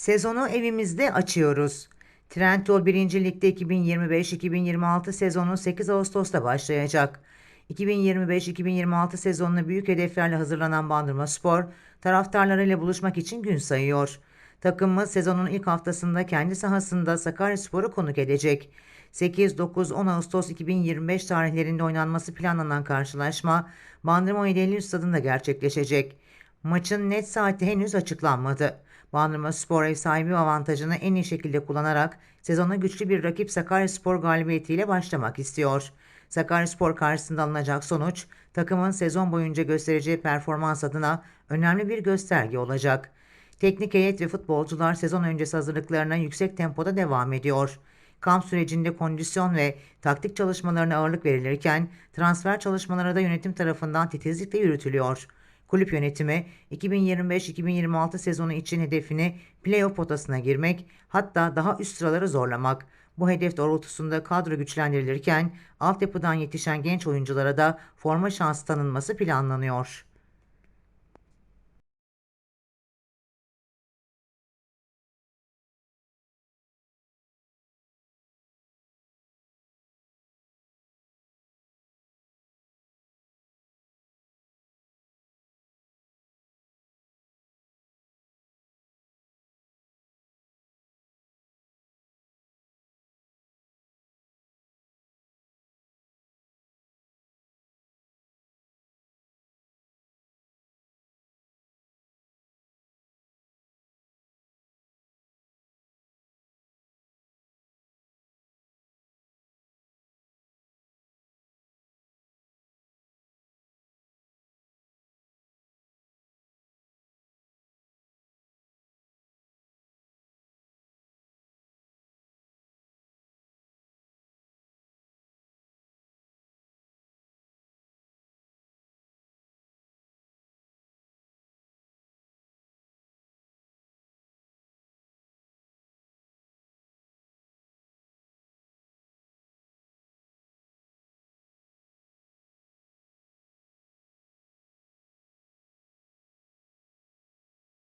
Sezonu evimizde açıyoruz. Trendyol 1. Lig'de 2025-2026 sezonu 8 Ağustos'ta başlayacak. 2025-2026 sezonuna büyük hedeflerle hazırlanan Bandırma Spor, taraftarlarıyla buluşmak için gün sayıyor. Takımımız sezonun ilk haftasında kendi sahasında Sakaryaspor'u konuk edecek. 8, 9, 10 Ağustos 2025 tarihlerinde oynanması planlanan karşılaşma Bandırma İdeli Stadında gerçekleşecek. Maçın net saati henüz açıklanmadı. Bandırma Spor ev sahibi avantajını en iyi şekilde kullanarak sezona güçlü bir rakip Sakaryaspor galibiyetiyle başlamak istiyor. Sakaryaspor karşısında alınacak sonuç takımın sezon boyunca göstereceği performans adına önemli bir gösterge olacak. Teknik heyet ve futbolcular sezon öncesi hazırlıklarına yüksek tempoda devam ediyor. Kamp sürecinde kondisyon ve taktik çalışmalarına ağırlık verilirken transfer çalışmaları da yönetim tarafından titizlikle yürütülüyor. Kulüp yönetimi 2025-2026 sezonu için hedefini playoff potasına girmek hatta daha üst sıraları zorlamak. Bu hedef doğrultusunda kadro güçlendirilirken altyapıdan yetişen genç oyunculara da forma şansı tanınması planlanıyor.